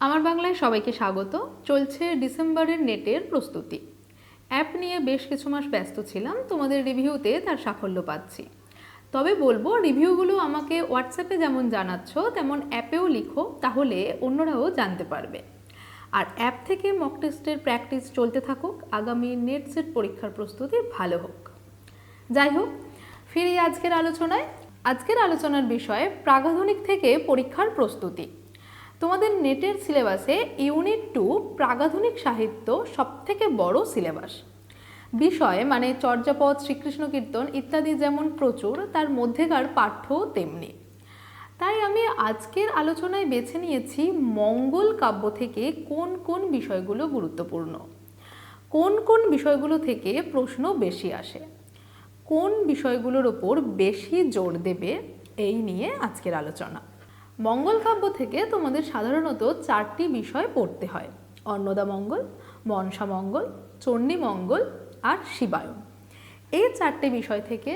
আমার বাংলায় সবাইকে স্বাগত। চলছে ডিসেম্বরের নেটের প্রস্তুতি। অ্যাপ নিয়ে বেশ কিছু মাস ব্যস্ত ছিলাম, তোমাদের রিভিউতে তার সাফল্য পাচ্ছি। তবে বলব, রিভিউগুলো আমাকে হোয়াটসঅ্যাপে যেমন জানাচ্ছ, তেমন অ্যাপেও লিখো, তাহলে অন্যরাও জানতে পারবে। আর অ্যাপ থেকে মক টেস্টের প্র্যাকটিস চলতে থাকুক, আগামী নেট সেট পরীক্ষার প্রস্তুতি ভালো হোক। যাই হোক, ফিরি আজকের আলোচনায়। আজকের আলোচনার বিষয়, প্রাগাধনিক থেকে পরীক্ষার প্রস্তুতি। তোমাদের নেটের সিলেবাসে ইউনিট টু প্রাগাধুনিক সাহিত্য সবথেকে বড় সিলেবাস। বিষয় মানে চর্যাপদ, শ্রীকৃষ্ণ কীর্তন ইত্যাদি যেমন প্রচুর, তার মধ্যেকার পাঠ্যও তেমনি। তাই আমি আজকের আলোচনায় বেছে নিয়েছি মঙ্গল কাব্য থেকে কোন কোন বিষয়গুলো গুরুত্বপূর্ণ। কোন কোন বিষয়গুলো থেকে প্রশ্ন বেশি আসে। কোন বিষয়গুলোর ওপর বেশি জোর দেবে, এই নিয়ে আজকের আলোচনা। মঙ্গল কাব্য থেকে তোমাদের সাধারণত চারটি বিষয় পড়তে হয়। অন্নদা মঙ্গল, মনসা মঙ্গল, চণ্ডী মঙ্গল আর শিবায়ন। এই চারটে বিষয় থেকে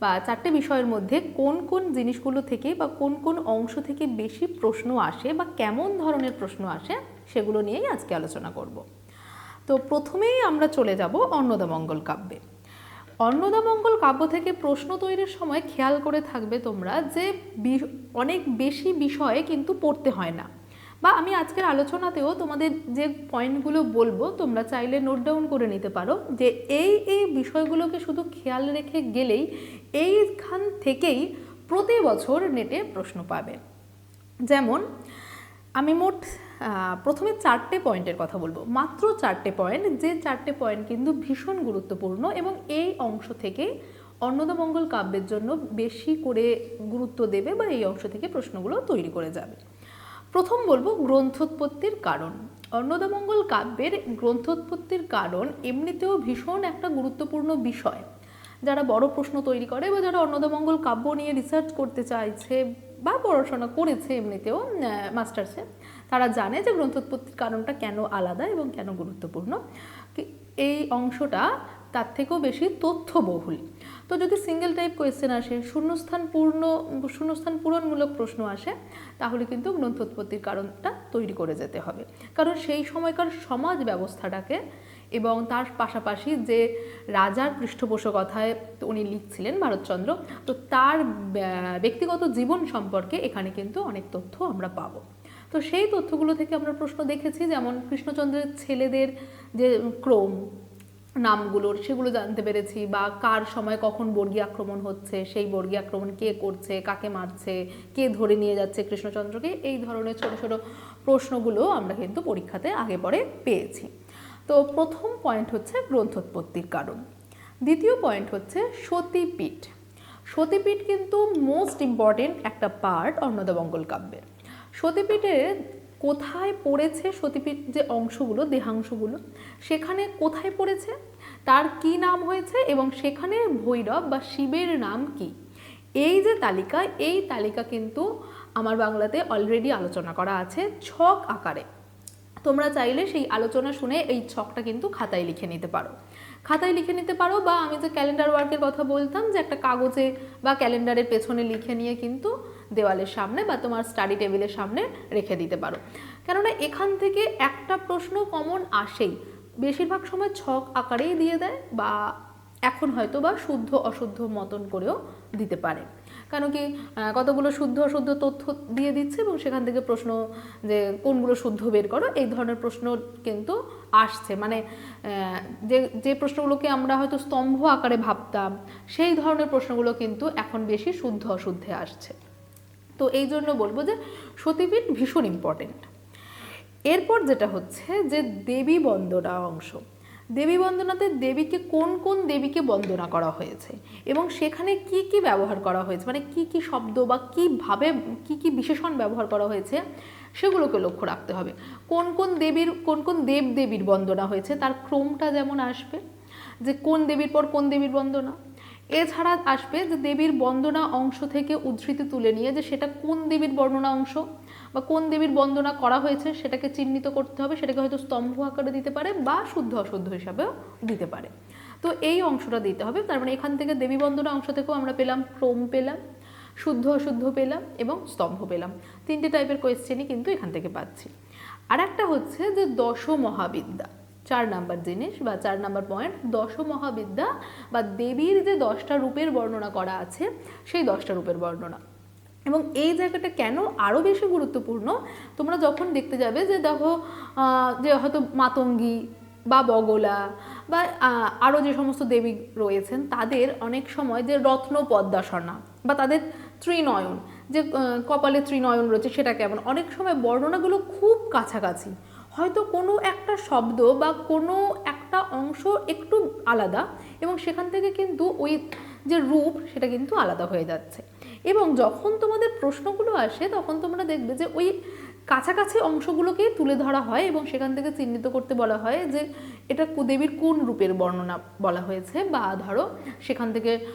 বা চারটে বিষয়ের মধ্যে কোন কোন জিনিসগুলো থেকে বা কোন কোন অংশ থেকে বেশি প্রশ্ন আসে বা কেমন ধরনের প্রশ্ন আসে সেগুলো নিয়েই আজকে আলোচনা করব। তো প্রথমেই আমরা চলে যাব অন্নদামঙ্গল কাব্যে। অন্নদামঙ্গল কাব্য থেকে প্রশ্ন তৈরির সময় খেয়াল করে থাকবে তোমরা যে অনেক বেশি বিষয়ে কিন্তু পড়তে হয় না। বা আমি আজকের আলোচনাতেও তোমাদের যে পয়েন্টগুলো বলব, তোমরা চাইলে নোট ডাউন করে নিতে পারো যে এই এই বিষয়গুলোকে শুধু খেয়াল রেখে গেলেই এইখান থেকেই প্রতি বছর নেটে প্রশ্ন পাবে। যেমন, আমি মোট প্রথমে চারটে পয়েন্টের কথা বলব। মাত্র চারটে পয়েন্ট, যে চারটে পয়েন্ট কিন্তু ভীষণ গুরুত্বপূর্ণ এবং এই অংশ থেকে অন্নদামঙ্গল কাব্যের জন্য বেশি করে গুরুত্ব দেবে বা এই অংশ থেকে প্রশ্নগুলো তৈরি করে যাবে। প্রথম বলব গ্রন্থোৎপত্তির কারণ। অন্নদামঙ্গল কাব্যের গ্রন্থোৎপত্তির কারণ এমনিতেও ভীষণ একটা গুরুত্বপূর্ণ বিষয়। যারা বড় প্রশ্ন তৈরি করে বা যারা অন্নদামঙ্গল কাব্য নিয়ে রিসার্চ করতে চাইছে বা পড়াশোনা করেছে এমনিতেও মাস্টার্সে তারা জানে যে গ্রন্থোৎপত্তির কারণটা কেন আলাদা এবং কেন গুরুত্বপূর্ণ। এই অংশটা তার থেকেও বেশি তথ্যবহুল। তো যদি সিঙ্গেল টাইপ কোয়েশ্চেন আসে, শূন্যস্থান পূর্ণ, শূন্যস্থান পূরণমূলক প্রশ্ন আসে, তাহলে কিন্তু গ্রন্থোৎপত্তির কারণটা তৈরি করে যেতে হবে। কারণ সেই সময়কার সমাজ ব্যবস্থাটাকে এবং তার পাশাপাশি যে রাজার পৃষ্ঠপোষকথায় উনি লিখছিলেন ভারতচন্দ্র, তো তার ব্যক্তিগত জীবন সম্পর্কে এখানে কিন্তু অনেক তথ্য আমরা পাবো। তো সেই তথ্যগুলো থেকে আমরা প্রশ্ন দেখেছি, যেমন কৃষ্ণচন্দ্রের ছেলেদের যে ক্রম নামগুলোর, সেগুলো জানতে পেরেছি, বা কার সময় কখন বর্গী আক্রমণ হচ্ছে, সেই বর্গী আক্রমণ কে করছে, কাকে মারছে, কে ধরে নিয়ে যাচ্ছে কৃষ্ণচন্দ্রকে, এই ধরনের ছোট ছোট প্রশ্নগুলো আমরা কিন্তু পরীক্ষাতে আগে পরে পেয়েছি। তো প্রথম পয়েন্ট হচ্ছে গ্রন্থোৎপত্তির কারণ। দ্বিতীয় পয়েন্ট হচ্ছে সতীপীঠ। সতীপীঠ কিন্তু মোস্ট ইম্পর্টেন্ট একটা পার্ট অন্নদামঙ্গল কাব্যের। সতীপীঠে কোথায় পড়েছে সতীপীঠ যে অংশগুলো, দেহাংশগুলো? সেখানে কোথায় পড়েছে? তার কি নাম হয়েছে? এবং সেখানে ভৈরব বা শিবের নাম কি? এই যে তালিকা, এই তালিকা কিন্তু আমার বাংলাতে অলরেডি আলোচনা করা আছে ছক আকারে। তোমরা চাইলে সেই আলোচনা শুনে এই ছকটা কিন্তু খাতায় লিখে নিতে পারো। খাতায় লিখে নিতে পারো বা আমি যে ক্যালেন্ডার ওয়ার্কের কথা বলতাম যে একটা কাগজে বা ক্যালেন্ডারের পেছনে লিখে নিয়ে কিন্তু দেওয়ালের সামনে বা তোমার স্টাডি টেবিলের সামনে রেখে দিতে পারো। কেননা এখান থেকে একটা প্রশ্ন কমন আসেই। বেশিরভাগ সময় ছক আকারেই দিয়ে দেয় বা এখন হয়তো বা শুদ্ধ অশুদ্ধ মতন করেও দিতে পারে। কারণ কি কতগুলো শুদ্ধ অশুদ্ধ তথ্য দিয়ে দিচ্ছে এবং সেখান থেকে প্রশ্ন যে কোনগুলো শুদ্ধ বের করো, এই ধরনের প্রশ্ন কিন্তু আসছে। মানে যে যে প্রশ্নগুলোকে আমরা হয়তো স্তম্ভ আকারে ভাবতাম, সেই ধরনের প্রশ্নগুলো কিন্তু এখন বেশি শুদ্ধ অশুদ্ধে আসছে। তো এই জন্য বলব যে সতীপীঠ ভীষণ ইম্পর্টেন্ট এরপর যেটা হচ্ছে যে দেবী বন্দনা অংশ। দেবী বন্দনাতে দেবীকে কোন কোন দেবীকে বন্দনা করা হয়েছে এবং সেখানে কি কি ব্যবহার করা হয়েছে? মানে কি কি শব্দ বা কীভাবে কি কি বিশেষণ ব্যবহার করা হয়েছে সেগুলোকে লক্ষ্য রাখতে হবে। কোন কোন দেবীর, কোন কোন দেব দেবীর বন্দনা হয়েছে? তার ক্রমটা যেমন আসবে যে কোন দেবীর পর কোন দেবীর বন্দনা? এছাড়া আসবে যে দেবীর বন্দনা অংশ থেকে উদ্ধৃতি তুলে নিয়ে যে সেটা কোন দেবীর বর্ণনা অংশ বা কোন দেবীর বন্দনা করা হয়েছে সেটাকে চিহ্নিত করতে হবে, সেটাকে হয়তো স্তম্ভ আকারে দিতে পারে বা শুদ্ধ অশুদ্ধ হিসাবেও দিতে পারে। তো এই অংশটা দিতে হবে, তার মানে এখান থেকে দেবী বন্দনা অংশ থেকেও আমরা পেলাম, ক্রম পেলাম, শুদ্ধ অশুদ্ধ পেলাম এবং স্তম্ভ পেলাম। তিনটে টাইপের কোয়েশ্চেনই কিন্তু এখান থেকে পাচ্ছি। আর একটা হচ্ছে যে দশ মহাবিদ্যা চার নাম্বার জিনিস বা চার নাম্বার পয়েন্ট দশ মহাবিদ্যা বা দেবীর যে দশটা রূপের বর্ণনা করা আছে, সেই দশটা রূপের বর্ণনা। এবং এই জায়গাটা কেন আরও বেশি গুরুত্বপূর্ণ? তোমরা যখন দেখতে যাবে যে দেখো যে হয়তো মাতঙ্গী বা বগলা বা আরও যে সমস্ত দেবী রয়েছেন, তাদের অনেক সময় যে রত্ন পদ্মাসনা বা তাদের ত্রিনয়ন, যে কপালে ত্রিনয়ন রয়েছে সেটা কেমন? অনেক সময় বর্ণনাগুলো খুব কাছাকাছি। হয়তো কোনো একটা শব্দ বা কোনো একটা অংশ একটু আলাদা এবং সেখান থেকে কিন্তু ওই যে রূপ সেটা কিন্তু আলাদা হয়ে যাচ্ছে। এবং যখন তোমাদের প্রশ্নগুলো আসে, তখন তোমরা দেখবে যে ওই কাছাকাছি অংশগুলোকেই তুলে ধরা হয় এবং সেখান থেকে চিহ্নিত করতে বলা হয় যে এটা কু- দেবীর কোন রূপের বর্ণনা বলা হয়েছে বা ধরো সেখান থেকে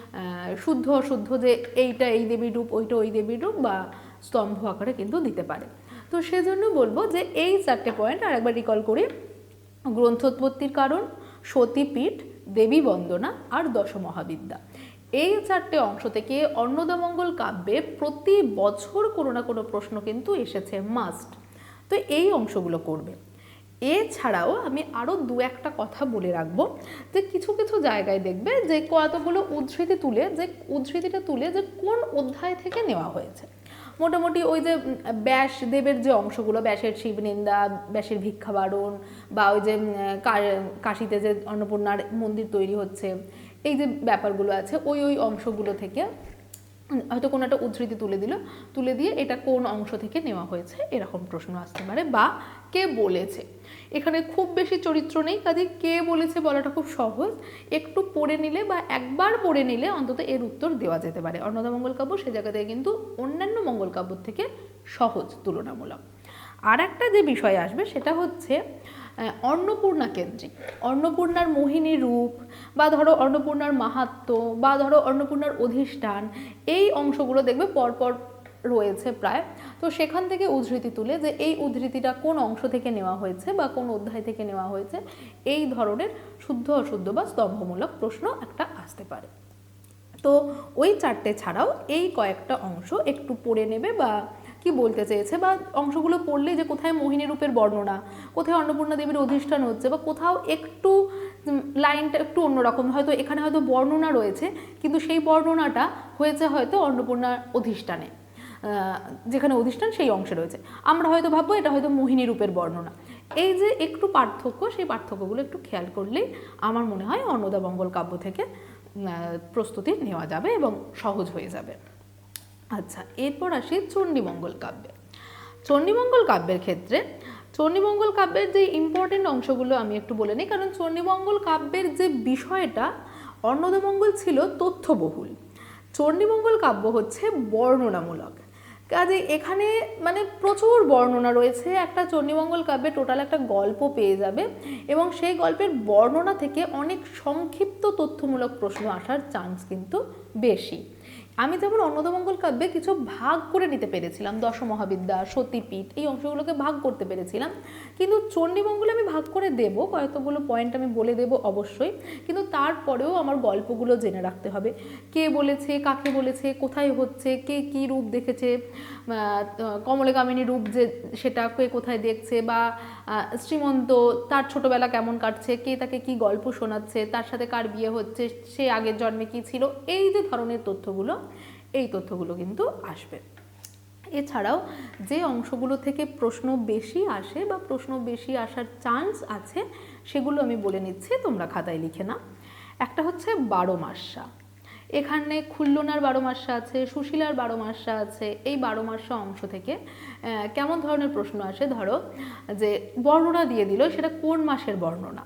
শুদ্ধ অশুদ্ধ যে এইটা এই দেবীর রূপ, ওইটা ওই দেবীর রূপ বা স্তম্ভ আকারে কিন্তু দিতে পারে। তো সেজন্য বলব যে এই চারটে পয়েন্ট আর একবার রিকল করি গ্রন্থোৎপত্তির কারণ, সতীপীঠ দেবী বন্দনা আর দশমহাবিদ্যা। এই চারটে অংশ থেকে অন্নদামঙ্গল কাব্যে প্রতি বছর কোনো না কোনো প্রশ্ন কিন্তু এসেছে মাস্ট তো এই অংশগুলো করবে। এছাড়াও আমি আরও দু একটা কথা বলে রাখব যে কিছু কিছু জায়গায় দেখবে যে কতগুলো উদ্ধৃতি তুলে, যে উদ্ধৃতিটা তুলে যে কোন অধ্যায় থেকে নেওয়া হয়েছে। মোটামুটি ওই যে ব্যাস দেবের যে অংশগুলো, ব্যাসের শিবনিন্দা, ব্যাসের ভিক্ষাবারণ বা ওই যে কাশিতে যে অন্নপূর্ণার মন্দির তৈরি হচ্ছে, এই যে ব্যাপারগুলো আছে, ওই ওই অংশগুলো থেকে হয়তো কোনো একটা উদ্ধৃতি তুলে দিল, তুলে দিয়ে এটা কোন অংশ থেকে নেওয়া হয়েছে, এরকম প্রশ্ন আসতে পারে বা কে বলেছে? এখানে খুব বেশি চরিত্র নেই কাজে কে বলেছে বলাটা খুব সহজ। একটু পড়ে নিলে বা একবার পড়ে নিলে অন্তত এর উত্তর দেওয়া যেতে পারে। অন্নদা মঙ্গল কাব্য সে জায়গা থেকে কিন্তু অন্যান্য মঙ্গল কাব্য থেকে সহজ, তুলনামূলক। আর একটা যে বিষয় আসবে সেটা হচ্ছে অন্নপূর্ণা কেন্দ্রিক। অন্নপূর্ণার মোহিনী রূপ বা ধরো অন্নপূর্ণার মাহাত্ম্য বা ধরো অন্নপূর্ণার অধিষ্ঠান, এই অংশগুলো দেখবে পরপর রয়েছে প্রায়। তো সেখান থেকে উদ্ধৃতি তুলে যে এই উদ্ধৃতিটা কোন অংশ থেকে নেওয়া হয়েছে বা কোন অধ্যায় থেকে নেওয়া হয়েছে, এই ধরনের শুদ্ধ অশুদ্ধ বা স্তম্ভমূলক প্রশ্ন একটা আসতে পারে। তো ওই চারটে ছাড়াও এই কয়েকটা অংশ একটু পড়ে নেবে বা কি বলতে চেয়েছে বা অংশগুলো পড়লে যে কোথায় মোহিনী রূপের বর্ণনা, কোথায় অন্নপূর্ণা দেবীর অধিষ্ঠান হচ্ছে বা কোথাও একটু লাইনটা একটু অন্যরকম। হয়তো এখানে হয়তো বর্ণনা রয়েছে, কিন্তু সেই বর্ণনাটা হয়েছে হয়তো অন্নপূর্ণার অধিষ্ঠানে। যেখানে অধিষ্ঠান, সেই অংশে রয়েছে। আমরা হয়তো ভাববো এটা হয়তো মোহিনী রূপের বর্ণনা। এই যে একটু পার্থক্য, সেই পার্থক্যগুলো একটু খেয়াল করলেই আমার মনে হয় অন্নদা মঙ্গল কাব্য থেকে প্রস্তুতি নেওয়া যাবে এবং সহজ হয়ে যাবে। আচ্ছা এরপর আসি চণ্ডীমঙ্গল কাব্যে। চণ্ডীমঙ্গল কাব্যের ক্ষেত্রে চণ্ডীমঙ্গল কাব্যের যে ইম্পর্টেন্ট অংশগুলো আমি একটু বলে নিই, কারণ চণ্ডীমঙ্গল কাব্যের যে বিষয়টা অন্নদামঙ্গল ছিল তথ্যবহুল। চণ্ডীমঙ্গল কাব্য হচ্ছে বর্ণনামূলক। কাজে এখানে মানে প্রচুর বর্ণনা রয়েছে। একটা চণ্ডীমঙ্গল কাব্যে টোটাল একটা গল্প পেয়ে যাবে এবং সেই গল্পের বর্ণনা থেকে অনেক সংক্ষিপ্ত তথ্যমূলক প্রশ্ন আসার চান্স কিন্তু বেশি। আমি যেমন অন্নদমঙ্গল কাব্যে কিছু ভাগ করে নিতে পেরেছিলাম, দশমহাবিদ্যা, সতীপীঠ, এই অংশগুলোকে ভাগ করতে পেরেছিলাম। কিন্তু চণ্ডীমঙ্গলে আমি ভাগ করে দেব, কয়েকগুলো পয়েন্ট আমি বলে দেব অবশ্যই, কিন্তু তারপরেও আমার গল্পগুলো জেনে রাখতে হবে। কে বলেছে, কাকে বলেছে, কোথায় হচ্ছে, কে কী রূপ দেখেছে আহ, কমলে কামিনী রূপ যে সেটা কে কোথায় দেখছে বা শ্রীমন্ত তার ছোটবেলা কেমন কাটছে কে তাকে কি গল্প শোনাচ্ছে তার সাথে কার বিয়ে হচ্ছে সে আগের জন্মে কি ছিল এই যে ধরনের তথ্যগুলো এই তথ্যগুলো কিন্তু আসবে। এছাড়াও যে অংশগুলো থেকে প্রশ্ন বেশি আসে বা প্রশ্ন বেশি আসার চান্স আছে সেগুলো আমি বলে নিচ্ছি তোমরা খাতায় লিখে না একটা হচ্ছে বারো মাসা। এখানে খুল্লনার বারো মাসা আছে, সুশীলার বারো মাসা আছে, এই বারো মাসা অংশ থেকে কেমন ধরনের প্রশ্ন আসে? ধরো যে বর্ণনা দিয়ে দিল সেটা কোন মাসের বর্ণনা?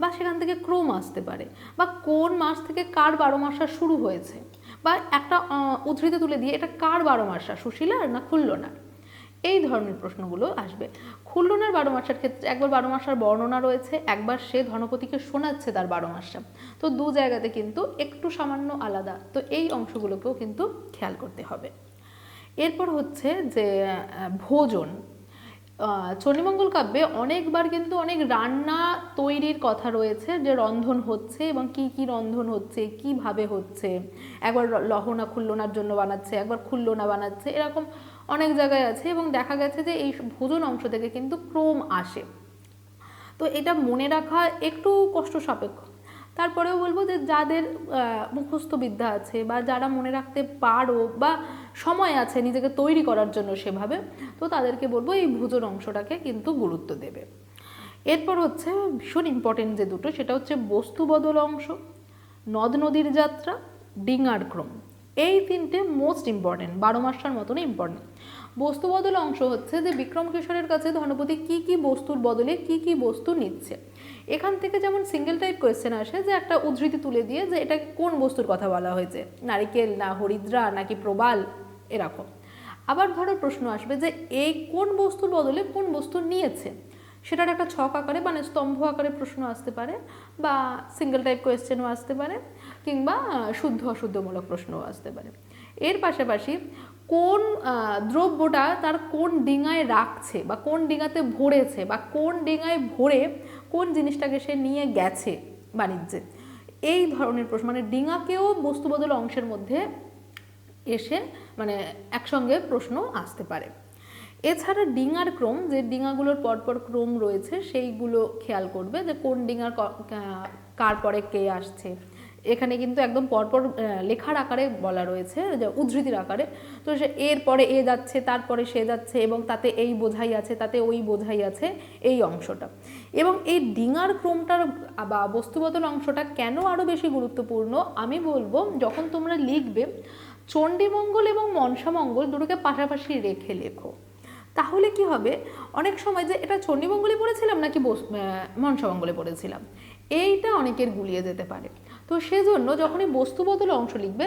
বা সেখান থেকে ক্রম আসতে পারে। বা কোন মাস থেকে কার বারো মাসা শুরু হয়েছে? বা একটা উদ্ধৃতি তুলে দিয়ে এটা কার বারো মাসা, সুশীলার না খুল্লনার? এই ধরনের প্রশ্নগুলো আসবে। খুল্লনার বারো মাসের ক্ষেত্রে একবার বারো মাসার বর্ণনা রয়েছে, একবার সে ধনপতিকে শোনাচ্ছে তার বারো মাসটা। তো দু জায়গাতে কিন্তু একটু সামান্য আলাদা, তো এই অংশগুলোকেও কিন্তু খেয়াল করতে হবে। এরপর হচ্ছে যে ভোজন। চণ্ডীমঙ্গল কাব্যে অনেকবার কিন্তু অনেক রান্না তৈরির কথা রয়েছে, যে রন্ধন হচ্ছে এবং কি কি রন্ধন হচ্ছে, কীভাবে হচ্ছে। একবার লহনা খুল্লনার জন্য বানাচ্ছে, একবার খুল্লনা বানাচ্ছে, এরকম অনেক জায়গায় আছে এবং দেখা গেছে যে এই ভোজন অংশ থেকে কিন্তু ক্রোম আসে। তো এটা মনে রাখা একটু কষ্ট সাপেক্ষ তারপরেও বলব যে যাদের মুখস্থ বিদ্যা আছে বা যারা মনে রাখতে পারো বা সময় আছে নিজেকে তৈরি করার জন্য সেভাবে, তো তাদেরকে বলব এই ভোজন অংশটাকে কিন্তু গুরুত্ব দেবে। এরপর হচ্ছে ভীষণ ইম্পর্টেন্ট যে দুটো, সেটা হচ্ছে বস্তু বদল অংশ, নদ নদীর যাত্রা, ডিঙার ক্রম। এই তিনটে মোস্ট ইম্পর্টেন্ট বারো মাসটার মতনই ইম্পর্টেন্ট বস্তু বদল অংশ হচ্ছে যে বিক্রম কিশোরের কাছে ধনপতি কি কি বস্তুর বদলে কি কি বস্তু নিচ্ছে। এখান থেকে যেমন সিঙ্গেল টাইপ কোয়েশ্চেন আসে যে একটা উদ্ধৃতি তুলে দিয়ে যে এটা কোন বস্তুর কথা বলা হয়েছে, নারিকেল না হরিদ্রা নাকি প্রবাল, এরকম। আবার ধরো প্রশ্ন আসবে যে এই কোন বস্তুর বদলে কোন বস্তু নিয়েছে? সেটার একটা ছক আকারে মানে স্তম্ভ আকারে প্রশ্ন আসতে পারে বা সিঙ্গেল টাইপ কোয়েশ্চেনও আসতে পারে কিংবা শুদ্ধ অশুদ্ধমূলক প্রশ্নও আসতে পারে। এর পাশাপাশি কোন দ্রব্যটা তার কোন ডিঙায় রাখছে বা কোন ডিঙাতে ভরেছে বা কোন ডিঙায় ভরে কোন জিনিসটাকে সে নিয়ে গেছে বাণিজ্যে, এই ধরনের প্রশ্ন মানে ডিঙাকেও বস্তুবদল অংশের মধ্যে এসে মানে একসঙ্গে প্রশ্ন আসতে পারে। এছাড়া ডিঙার ক্রম, যে ডিঙাগুলোর পরপর ক্রম রয়েছে, সেইগুলো খেয়াল করবে যে কোন ডিঙার কার পরে কে আসছে। এখানে কিন্তু একদম পরপর লেখার আকারে বলা রয়েছে, যে উদ্ধৃতির আকারে। তো সে এর পরে এ যাচ্ছে তারপরে সে যাচ্ছে, এবং তাতে এই বোঝাই আছে, তাতে ওই বোঝাই আছে, এই অংশটা। এবং এই ডিঙার ক্রমটার বা বস্তুবদল অংশটা কেন আরও বেশি গুরুত্বপূর্ণ? আমি বলব, যখন তোমরা লিখবে, চণ্ডীমঙ্গল এবং মনসামঙ্গল দুটোকে পাশাপাশি রেখে লেখো। তাহলে কি হবে? অনেক সময় যে এটা চণ্ডীমঙ্গলে পড়েছিলাম নাকি মনসামঙ্গলে পড়েছিলাম? এইটা অনেকের গুলিয়ে যেতে পারে। তো সেজন্য যখনই বস্তু বদল অংশ লিখবে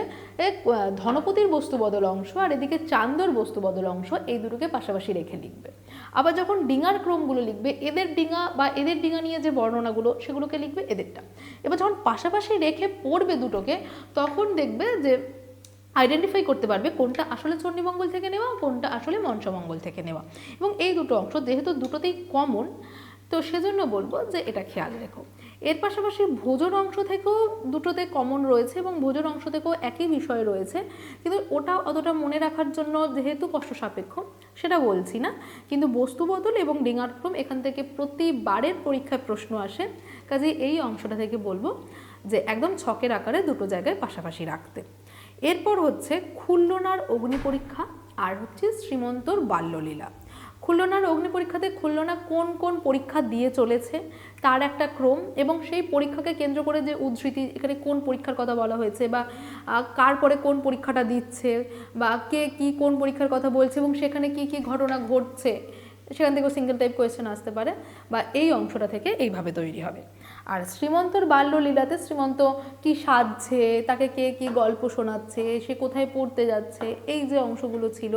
ধনপতির বস্তু বদল অংশ আর এদিকে চান্দর বস্তু বদল অংশ এই দুটোকে পাশাপাশি রেখে লিখবে। আবার যখন ডিঙার ক্রমগুলো লিখবে, এদের ডিঙা বা এদের ডিঙা নিয়ে যে বর্ণনাগুলো, সেগুলোকে লিখবে এদেরটা। এবার যখন পাশাপাশি রেখে পড়বে দুটোকে, তখন দেখবে যে আইডেন্টিফাই করতে পারবে কোনটা আসলে চণ্ডীমঙ্গল থেকে নেওয়া, কোনটা আসলে মঞ্চমঙ্গল থেকে নেওয়া। এবং এই দুটো অংশ যেহেতু দুটোতেই কমন তো সেজন্য বলব যে এটা খেয়াল রেখো। এর পাশাপাশি ভোজন অংশ থেকেও দুটোতে কমন রয়েছে এবং ভোজন অংশ থেকেও একই বিষয় রয়েছে। কিন্তু ওটা অতটা মনে রাখার জন্য যেহেতু কষ্ট সাপেক্ষ, সেটা বলছি না। কিন্তু বস্তু বদল এবং ডিঙারক্রম এখান থেকে প্রতিবারের পরীক্ষায় প্রশ্ন আসে। কাজে এই অংশটা থেকে বলব যে একদম ছকের আকারে দুটো জায়গায় পাশাপাশি রাখতে। এরপর হচ্ছে খুল্লনার অগ্নি পরীক্ষা আর হচ্ছে শ্রীমন্তর বাল্যলীলা। খুল্লনার অগ্নি পরীক্ষাতে খুল্লনা কোন কোন পরীক্ষা দিয়ে চলেছে, তার একটা ক্রম এবং সেই পরীক্ষাকে কেন্দ্র করে যে উদ্ধৃতি, এখানে কোন পরীক্ষার কথা বলা হয়েছে বা কার পরে কোন পরীক্ষাটা দিচ্ছে বা কে কি কোন পরীক্ষার কথা বলছে এবং সেখানে কি কি ঘটনা ঘটছে, সেখান থেকেও সিঙ্গেল টাইপ কোয়েশ্চেন আসতে পারে বা এই অংশটা থেকে এইভাবে তৈরি হবে। আর শ্রীমন্তর বাল্যলীলাতে শ্রীমন্ত কি সাজছে, তাকে কে কি গল্প শোনাচ্ছে, সে কোথায় পড়তে যাচ্ছে, এই যে অংশগুলো ছিল,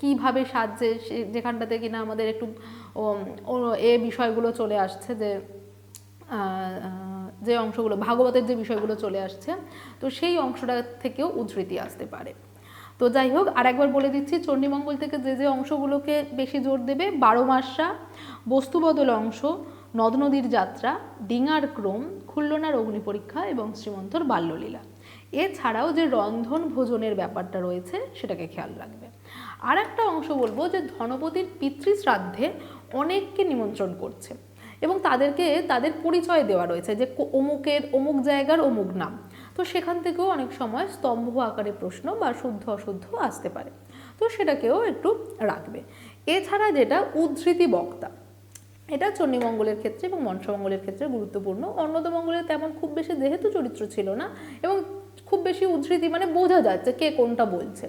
কীভাবে সাজছে, সে যেখানটাতে কিনা আমাদের একটু এ বিষয়গুলো চলে আসছে যে যে অংশগুলো, ভাগবতের যে বিষয়গুলো চলে আসছে, তো সেই অংশটা থেকেও উদ্ধৃতি আসতে পারে। তো যাই হোক আর একবার বলে দিচ্ছি, চণ্ডীমঙ্গল থেকে যে যে অংশগুলোকে বেশি জোর দেবে, বারো মাসা, বস্তুবদল অংশ নদ নদীর যাত্রা, ডিঙার ক্রম খুল্লনার অগ্নি পরীক্ষা এবং শ্রীমন্তর বাল্যলীলা। এছাড়াও যে রন্ধন ভোজনের ব্যাপারটা রয়েছে, সেটাকে খেয়াল রাখবে। আর একটা অংশ বলব যে ধনপতির পিতৃশ্রাদ্ধে অনেককে নিমন্ত্রণ করছে এবং তাদেরকে তাদের পরিচয় দেওয়া রয়েছে যে অমুকের অমুক জায়গার অমুক নাম। তো সেখান থেকেও অনেক সময় স্তম্ভ আকারে প্রশ্ন বা শুদ্ধ অশুদ্ধ আসতে পারে। তো সেটাকেও একটু রাখবে। এছাড়া যেটা উদ্ধৃতি বক্তা এটা চণ্ডীমঙ্গলের ক্ষেত্রে এবং মনসামঙ্গলের ক্ষেত্রে গুরুত্বপূর্ণ। অন্নদমঙ্গলে তেমন খুব বেশি যেহেতু চরিত্র ছিল না এবং খুব বেশি উদ্ধৃতি মানে বোঝা যাচ্ছে কে কোনটা বলছে।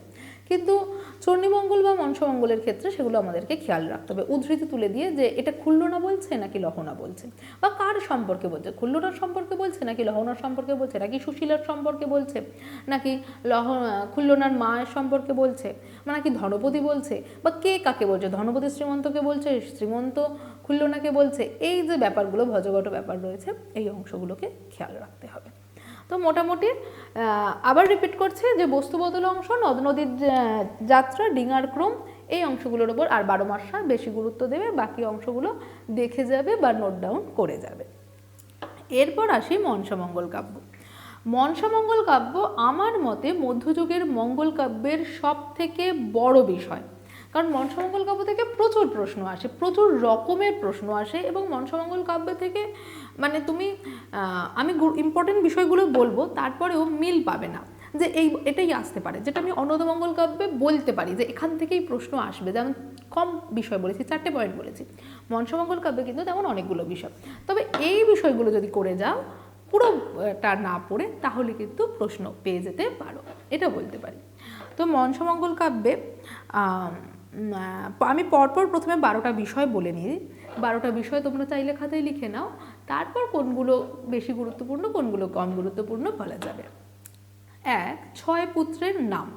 কিন্তু চণ্ডীমঙ্গল বা মনসামঙ্গলের ক্ষেত্রে সেগুলো আমাদেরকে খেয়াল রাখতে হবে। উদ্ধৃতি তুলে দিয়ে যে এটা খুল্লনা বলছে নাকি লহনা বলছে বা কার সম্পর্কে বলছে? খুল্লনার সম্পর্কে বলছে নাকি লহনার সম্পর্কে বলছে? নাকি সুশীলার সম্পর্কে বলছে? নাকি লহ খুল্লনার মায়ের সম্পর্কে বলছে? নাকি ধনপতি বলছে? বা কে কাকে বলছে? ধনপতি শ্রীমন্তকে বলছে? শ্রীমন্ত খুল্লনাকে বলছে, এই যে ব্যাপারগুলো, ভজগট ব্যাপার রয়েছে, এই অংশগুলোকে খেয়াল রাখতে হবে। তো মোটামুটি আবার রিপিট করছে যে বস্তু বদল অংশ, নদ নদীর যাত্রা, ডিঙার ক্রম, এই অংশগুলোর ওপর আর বারো মাসা বেশি গুরুত্ব দেবে, বাকি অংশগুলো দেখে যাবে বা নোট ডাউন করে যাবে। এরপর আসি মনসামঙ্গল কাব্য। মনসামঙ্গল কাব্য আমার মতে মধ্যযুগের মঙ্গল কাব্যের সব থেকে বড় বিষয়। কারণ মনসামঙ্গল কাব্য থেকে প্রচুর প্রশ্ন আসে, প্রচুর রকমের প্রশ্ন আসে এবং মনসামঙ্গল কাব্য থেকে মানে তুমি আমি ইম্পর্টেন্ট বিষয়গুলো বলব, তারপরেও মিল পাবে না। যে এই, এটাই আসতে পারে। যেটা আমি অন্নদমঙ্গল কাব্যে বলতে পারি, যে এখান থেকেই প্রশ্ন আসবে। যেমন কম বিষয় বলেছি, চারটে পয়েন্ট বলেছি। মনসামঙ্গল কাব্যে কিন্তু তেমন অনেকগুলো বিষয়। তবে এই বিষয়গুলো যদি করে যাও, পুরোটা না পড়ে, তাহলে কিন্তু প্রশ্ন পেয়ে যেতে পারো। এটা বলতে পারি। তো মনসামঙ্গল কাব্যে আম, পরপর প্রথমে বারোটা বিষয় বলে নিই। বারোটা বিষয় তোমরা চাইলে খাতায় লিখে নাও। তারপর কোনগুলো বেশি গুরুত্বপূর্ণ কোনগুলো কম গুরুত্বপূর্ণ বলা যাবে। এক ছয় পুত্রের নাম।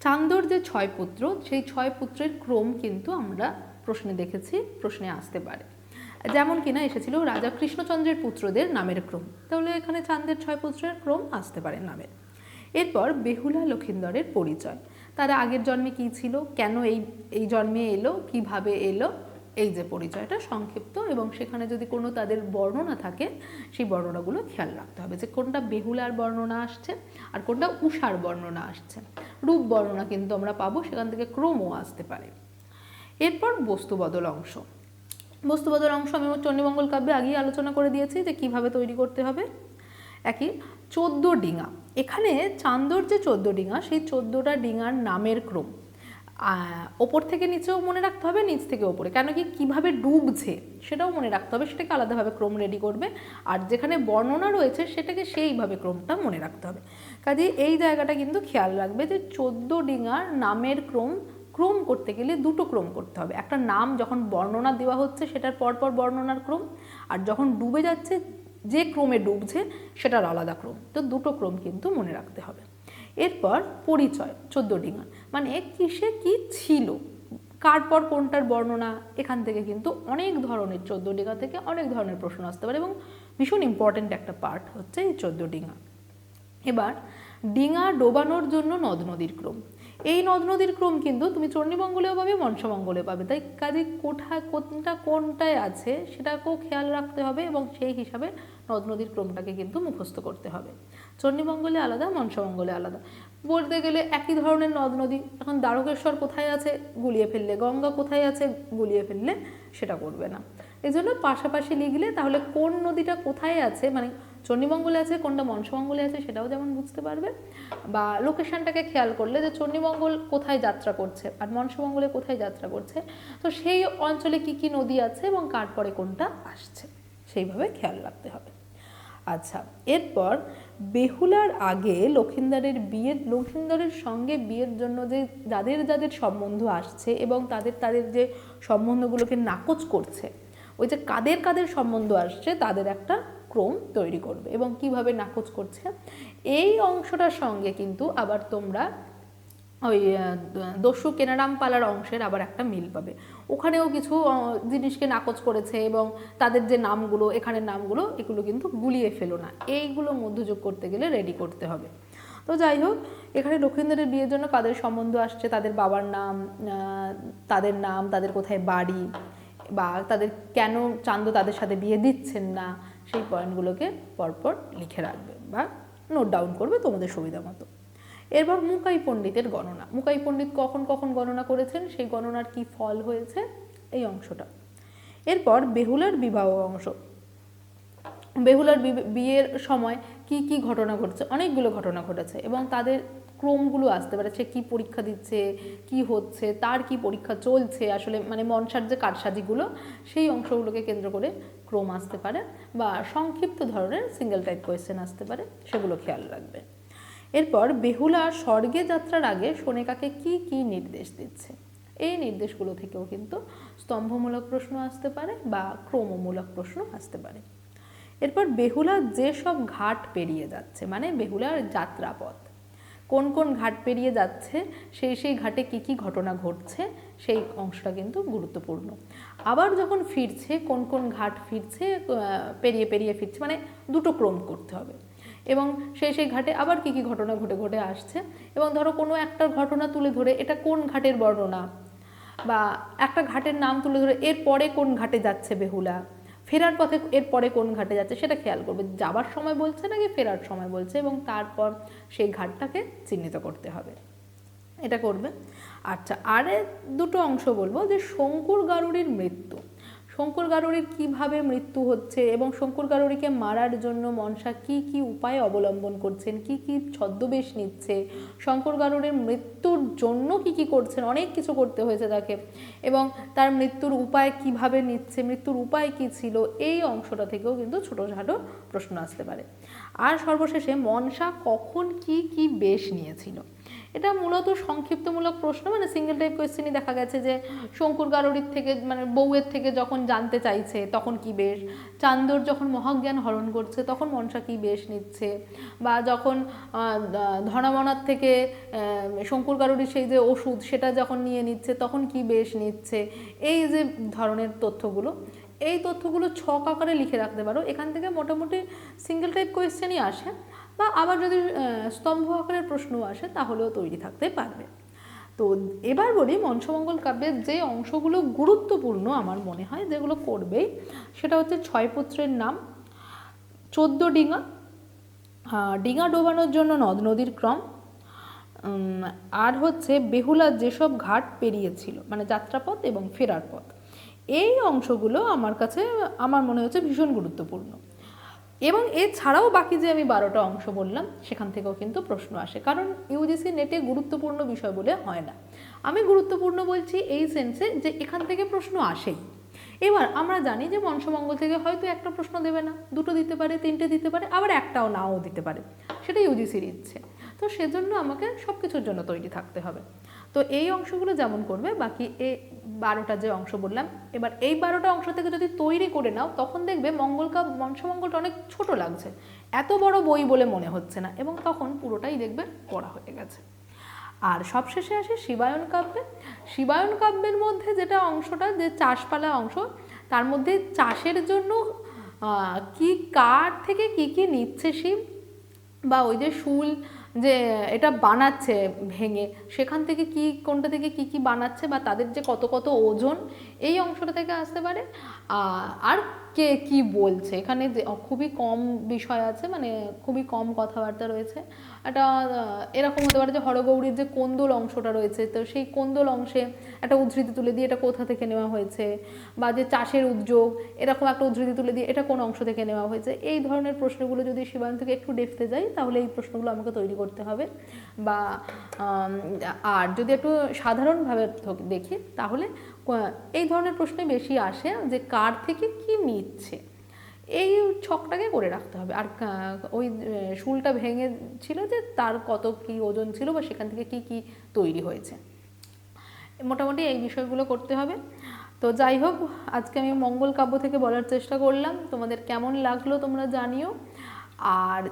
চান্দর যে ছয় পুত্র সেই ছয় পুত্রের ক্রম কিন্তু আমরা প্রশ্নে দেখেছি প্রশ্নে আসতে পারে। যেমন কিনা এসেছিল রাজা কৃষ্ণচন্দ্রের পুত্রদের নামের ক্রম। তাহলে এখানে চান্দের ছয় পুত্রের ক্রম আসতে পারে নামের। এরপর বেহুলা লক্ষিন্দরের পরিচয়। তারা আগের জন্মে কী ছিল? কেন এই এই জন্মে এলো? কীভাবে এলো? এই যে পরিচয়টা সংক্ষিপ্ত এবং সেখানে যদি কোনো তাদের বর্ণনা থাকে, সেই বর্ণনাগুলো খেয়াল রাখতে হবে যে কোনটা বেহুলার বর্ণনা আসছে আর কোনটা উষার বর্ণনা আসছে। রূপ বর্ণনা কিন্তু আমরা পাবো, সেখান থেকে ক্রমও আসতে পারে। এরপর বস্তুবদল অংশ। বস্তুবদল অংশ আমি আমার চণ্ডীমঙ্গল কাব্যে আগেই আলোচনা করে দিয়েছি যে কীভাবে তৈরি করতে হবে। একই, চোদ্দ ডিঙা। এখানে চান্দর যে চোদ্দ ডিঙা, সেই চোদ্দোটা ডিঙার নামের ক্রম। ওপর থেকে নিচেও মনে রাখতে হবে, নিচ থেকে ওপরে। কেন কি, কীভাবে ডুবছে, সেটাও মনে রাখতে হবে, সেটাকে আলাদাভাবে ক্রম রেডি করবে। আর যেখানে বর্ণনা রয়েছে, সেটাকে সেইভাবে ক্রমটা মনে রাখতে হবে। কাজে এই জায়গাটা কিন্তু খেয়াল রাখবে যে, চোদ্দ ডিঙার নামের ক্রম ক্রম করতে গেলে দুটো ক্রম করতে হবে। একটা নাম যখন বর্ণনা দেওয়া হচ্ছে, সেটার পরপর বর্ণনার ক্রম। আর যখন ডুবে যাচ্ছে যে ক্রমে ডুবছে সেটার আলাদা ক্রম। তো দুটো ক্রম কিন্তু মনে রাখতে হবে। এরপর পরিচয়, চোদ্দ ডিঙা মানে কিসে কি ছিল? কার পর কোনটার বর্ণনা? এখান থেকে কিন্তু অনেক ধরনের চোদ্দ ডিঙা থেকে অনেক ধরনের প্রশ্ন আসতে পারে এবং ভীষণ ইম্পর্ট্যান্ট একটা পার্ট হচ্ছে এই চোদ্দ ডিঙা। এবার ডিঙা ডোবানোর জন্য নদ নদীর ক্রম। এই নদ নদীর ক্রম কিন্তু তুমি চণ্ডীমঙ্গলেও পাবে, মনসামঙ্গলেও পাবে। তাই কাজে কোঠা, কোনটা, কোনটায় আছে সেটাকেও খেয়াল রাখতে হবে এবং সেই হিসাবে নদ নদীর ক্রমটাকে কিন্তু মুখস্থ করতে হবে। চণ্ডীমঙ্গলে আলাদা, মনসামঙ্গলে আলাদা। বলতে গেলে একই ধরনের নদ নদী, এখন দ্বারকেশ্বর কোথায় আছে, গুলিয়ে ফেললে গঙ্গা কোথায় আছে, গুলিয়ে ফেললে সেটা করবে না। এই জন্য পাশাপাশি লিখলে তাহলে কোন নদীটা কোথায় আছে মানে চণ্ডীমঙ্গলে আছে, কোনটা মনসামঙ্গলে আছে সেটাও যেমন বুঝতে পারবে। বা লোকেশনটাকে খেয়াল করলে যে চণ্ডীমঙ্গল কোথায় যাত্রা করছে আর মনসামঙ্গলে কোথায় যাত্রা করছে। তো সেই অঞ্চলে কি কি নদী আছে এবং কার পরে কোনটা আসছে, সেইভাবে খেয়াল রাখতে হবে। আচ্ছা এরপর বেহুলার আগে লক্ষিন্দারের বিয়ের, লক্ষিন্দারের সঙ্গে বিয়ের জন্য যে যাদের যাদের সম্বন্ধ আসছে এবং তাদের তাদের যে সম্বন্ধগুলোকে নাকচ করছে, ওই যে কাদের কাদের সম্বন্ধ আসছে তাদের একটা ক্রম তৈরি করবে এবং কীভাবে নাকচ করছে, এই অংশটার সঙ্গে কিন্তু আবার তোমরা ওই দস্যু কেনারাম পালার অংশের আবার একটা মিল পাবে। ওখানেও কিছু জিনিসকে নাকচ করেছে এবং তাদের যে নামগুলো, এখানের নামগুলো, এগুলো কিন্তু গুলিয়ে ফেলো না। এইগুলো মধ্যযোগ করতে গেলে রেডি করতে হবে। তো যাই হোক, এখানে লক্ষিন্দরের বিয়ের জন্য কাদের সম্বন্ধ আসছে, তাদের বাবার নাম তাদের নাম, তাদের কোথায় বাড়ি, বা তাদের কেন চান্দ তাদের সাথে বিয়ে দিচ্ছেন না সেই পয়েন্টগুলোকে পরপর লিখে রাখবে বা নোট ডাউন করবে তোমাদের সুবিধা মতো। এরপর মুকাই পণ্ডিতের গণনা। মুকাই পণ্ডিত কখন কখন গণনা করেছেন? সেই গণনার কি ফল হয়েছে? এই অংশটা। এরপর বেহুলার বিবাহ অংশ। বেহুলার বিয়ের সময় কি কি ঘটনা ঘটছে? অনেকগুলো ঘটনা ঘটেছে এবং তাদের ক্রমগুলো আসতে পারে, সে কী পরীক্ষা দিচ্ছে, কি হচ্ছে, তার কি পরীক্ষা চলছে, আসলে মানে মনসার যে কারসাজিগুলো, সেই অংশগুলোকে কেন্দ্র করে ক্রম আসতে পারে বা সংক্ষিপ্ত ধরনের সিঙ্গেল টাইপ কোয়েশ্চেন আসতে পারে, সেগুলো খেয়াল রাখবে। এরপর বেহুলা স্বর্গে যাত্রার আগে সোনেকাকে কি কি নির্দেশ দিচ্ছে? এই নির্দেশগুলো থেকেও কিন্তু স্তম্ভমূলক প্রশ্ন আসতে পারে বা ক্রমমূলক প্রশ্ন আসতে পারে। এরপর বেহুলা যেসব ঘাট পেরিয়ে যাচ্ছে মানে বেহুলার যাত্রাপথ কোন কোন ঘাট পেরিয়ে যাচ্ছে, সেই সেই ঘাটে কি কি ঘটনা ঘটছে, সেই অংশটা কিন্তু গুরুত্বপূর্ণ। আবার যখন ফিরছে, কোন কোন ঘাট ফিরছে পেরিয়ে পেরিয়ে ফিরছে মানে দুটো ক্রম করতে হবে। এবং সেই সেই ঘাটে আবার কি কি ঘটনা ঘটে ঘটে আসছে। এবং ধরো কোনো একটা ঘটনা তুলে ধরে, এটা কোন ঘাটের বর্ণনা? বা একটা ঘাটের নাম তুলে ধরে এর পরে কোন ঘাটে যাচ্ছে বেহুলা? ফেরার পথে এর পরে কোন ঘাটে যাচ্ছে সেটা খেয়াল করবে। যাবার সময় বলছে নাকি ফেরার সময় বলছে এবং তারপর সেই ঘাটটাকে চিহ্নিত করতে হবে। এটা করবে। আচ্ছা আরে দুটো অংশ বলব যে শঙ্কুর গারুড়ির মৃত্যু। শঙ্কুর গারুড়ির কীভাবে মৃত্যু হচ্ছে এবং শঙ্কর গারুড়িকে মারার জন্য মনসা কি কি উপায় অবলম্বন করছেন, কি কি ছদ্মবেশ নিচ্ছে, শঙ্কর গারুড়ির মৃত্যুর জন্য কি কি করছেন, অনেক কিছু করতে হয়েছে তাকে এবং তার মৃত্যুর উপায় কীভাবে নিচ্ছে, মৃত্যুর উপায় কি ছিল, এই অংশটা থেকেও কিন্তু ছোটোখাটো প্রশ্ন আসতে পারে। আর সর্বশেষে মনসা কখন কি কি বেশ নিয়েছিল? এটা মূলত সংক্ষিপ্তমূলক প্রশ্ন মানে সিঙ্গেল টাইপ কোয়েশ্চেনই দেখা গেছে যে শঙ্কুর গারুড়ির থেকে মানে বউয়ের থেকে যখন জানতে চাইছে তখন কি বেশ? চান্দর যখন মহাজ্ঞান হরণ করছে তখন মনসা কি বেশ নিচ্ছে? বা যখন ধনামনার থেকে শঙ্কুর গারুড়ির সেই যে ওষুধ সেটা যখন নিয়ে নিচ্ছে তখন কি বেশ নিচ্ছে? এই যে ধরনের তথ্যগুলো, এই তথ্যগুলো ছক আকারে লিখে রাখতে পারো। এখান থেকে মোটামুটি সিঙ্গেল টাইপ কোয়েশ্চেনই আসে। বা আবার যদি স্তম্ভ আকারের প্রশ্ন আসে, তাহলেও তৈরি থাকতে পারবে। তো এবার বলি মঞ্চমঙ্গল কাব্যের যে অংশগুলো গুরুত্বপূর্ণ আমার মনে হয়, যেগুলো করবেই, সেটা হচ্ছে ছয় পুত্রের নাম, চোদ্দ ডিঙা ডিঙা ডোবানোর জন্য নদ নদীর ক্রম আর হচ্ছে বেহুলা যেসব ঘাট পেরিয়েছিল মানে যাত্রাপথ এবং ফেরার পথ। এই অংশগুলো আমার কাছে, আমার মনে হচ্ছে ভীষণ গুরুত্বপূর্ণ। এবং এছাড়াও বাকি যে আমি বারোটা অংশ বললাম, সেখান থেকেও কিন্তু প্রশ্ন আসে। কারণ ইউজিসি নেটে গুরুত্বপূর্ণ বিষয় বলে হয় না। আমি গুরুত্বপূর্ণ বলছি এই সেন্সে যে এখান থেকে প্রশ্ন আসেই। এবার আমরা জানি যে মনসমঙ্গল থেকে হয়তো একটা প্রশ্ন দেবে না, দুটো দিতে পারে, তিনটে দিতে পারে, আবার একটাও নাও দিতে পারে। সেটা ইউজিসির ইচ্ছে। তো সেজন্য আমাকে সব কিছুর জন্য তৈরি থাকতে হবে। তো এই অংশগুলো যেমন করবে, বাকি এ বারোটা যে অংশ বললাম, এবার এই বারোটা অংশ থেকে যদি তৈরি করে নাও, তখন দেখবে মঙ্গলকা মংসমঙ্গলটা অনেক ছোট লাগছে। এত বড় বই বলে মনে হচ্ছে না এবং তখন পুরোটাই দেখবে পড়া হয়ে গেছে। আর সবশেষে আসে শিবায়ন কাব্যে। শিবায়ন কাব্যের মধ্যে যেটা অংশটা, যে চাষপালা অংশ, তার মধ্যে চাষের জন্য কি কার থেকে কি কি নিচ্ছে শিব? বা ওই যে শুল যে এটা বানাচ্ছে ভেঙে, সেখান থেকে কি, কোনটা থেকে কি কি বানাচ্ছে বা তাদের যে কত কত ওজন, এই অংশটা থেকে আসতে পারে। আর কে কি বলছে? এখানে খুবই কম বিষয় আছে মানে খুবই কম কথাবার্তা রয়েছে। একটা এরকম হতে পারে যে, হরগৌরীর যে কোন্দল অংশটা রয়েছে, তো সেই কোন্দল অংশে একটা উদ্ধৃতি তুলে দিয়ে এটা কোথা থেকে নেওয়া হয়েছে? বা যে চাষের উদ্যোগ, এরকম একটা উদ্ধৃতি তুলে দিয়ে এটা কোন অংশ থেকে নেওয়া হয়েছে? এই ধরনের প্রশ্নগুলো যদি শিবায়ন থেকে একটু ডেপতে যাই, তাহলে এই প্রশ্নগুলো আমাকে তৈরি করতে হবে। বা আর যদি একটু সাধারণভাবে দেখি, তাহলে এই ধরনের প্রশ্নে বেশি আসে যে কার থেকে কি নিচ্ছে? এই ছকটাকে করে রাখতে হবে। আর ওই শুলটা ভেঙে ছিল যে তার কত কি ওজন ছিল বা সেখান থেকে কি কি তৈরি হয়েছে। মোটামুটি এই বিষয়গুলো করতে হবে। তো যাই হোক, আজকে আমি মঙ্গল কাব্য থেকে বলার চেষ্টা করলাম। তোমাদের কেমন লাগল তোমরা জানিও। আর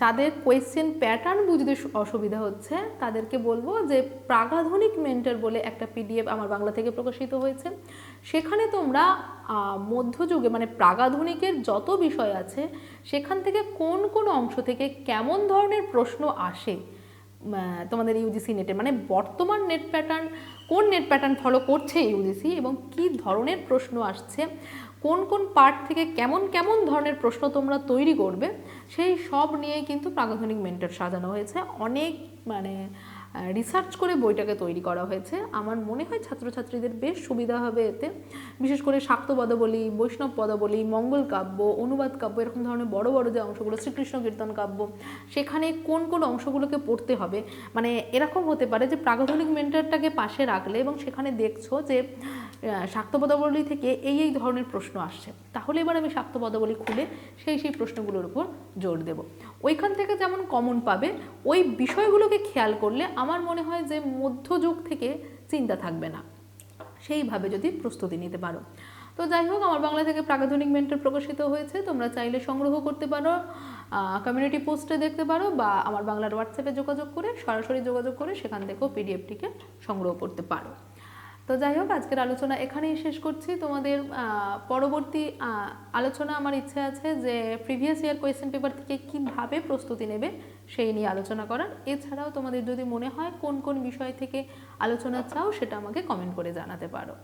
যাদের কোয়েশ্চেন প্যাটার্ন বুঝতে অসুবিধা হচ্ছে, তাদেরকে বলব যে প্রাগাধনিক মেন্টার বলে একটা পিডিএফ আমার বাংলা থেকে প্রকাশিত হয়েছে। সেখানে তোমরা মধ্যযুগে মানে প্রাগাধনিকের যত বিষয় আছে, সেখান থেকে কোন কোন অংশ থেকে কেমন ধরনের প্রশ্ন আসে তোমাদের ইউজিসি নেটে মানে বর্তমান নেট প্যাটার্ন কোন নেট প্যাটার্ন ফলো করছে ইউজিসি এবং কি ধরনের প্রশ্ন আসছে? কোন কোন পার্ট থেকে কেমন কেমন ধরনের প্রশ্ন তোমরা তৈরি করবে, সেই সব নিয়ে কিন্তু প্রাগধনিক মেন্টর সাজানো হয়েছে। অনেক মানে রিসার্চ করে বইটাকে তৈরি করা হয়েছে। আমার মনে হয় ছাত্রছাত্রীদের বেশ সুবিধা হবে এতে। বিশেষ করে শাক্ত পদাবলী বৈষ্ণব পদাবলী, মঙ্গল কাব্য, অনুবাদ কাব্য, এরকম ধরনের বড় বড় যে অংশগুলো, শ্রীকৃষ্ণ কীর্তন কাব্য, সেখানে কোন কোন অংশগুলোকে পড়তে হবে? মানে এরকম হতে পারে যে প্রাগধনিক মেন্টারটাকে পাশে রাখলে এবং সেখানে দেখছ যে শাক্ত পদাবলী থেকে এই এই ধরনের প্রশ্ন আসছে। তাহলে এবার আমি শাক্ত পদাবলী খুলে সেই সেই প্রশ্নগুলোর উপর জোর দেব। ওইখান থেকে যেমন কমন পাবে, ওই বিষয়গুলোকে খেয়াল করলে আমার মনে হয় যে মধ্যযুগ থেকে চিন্তা থাকবে না। সেইভাবে যদি প্রস্তুতি নিতে পারো। তো যাই হোক, আমার বাংলা থেকে প্রাগাধনিক মেন্টর প্রকাশিত হয়েছে। তোমরা চাইলে সংগ্রহ করতে পারো কমিউনিটি পোস্টে দেখতে পারো বা আমার বাংলার হোয়াটসঅ্যাপে যোগাযোগ করে, সরাসরি যোগাযোগ করে সেখান থেকেও পিডিএফটিকে সংগ্রহ করতে পারো। তো যাই হোক, আজকের আলোচনা এখানেই শেষ করছি। তোমাদের পরবর্তী আলোচনা আমার ইচ্ছে আছে যে প্রিভিয়াস ইয়ার কোয়েশ্চেন পেপার থেকে কীভাবে প্রস্তুতি নেবে সেই নিয়ে আলোচনা করার। এছাড়াও তোমাদের যদি মনে হয় কোন কোন বিষয় থেকে আলোচনা চাও, সেটা আমাকে কমেন্ট করে জানাতে পারো।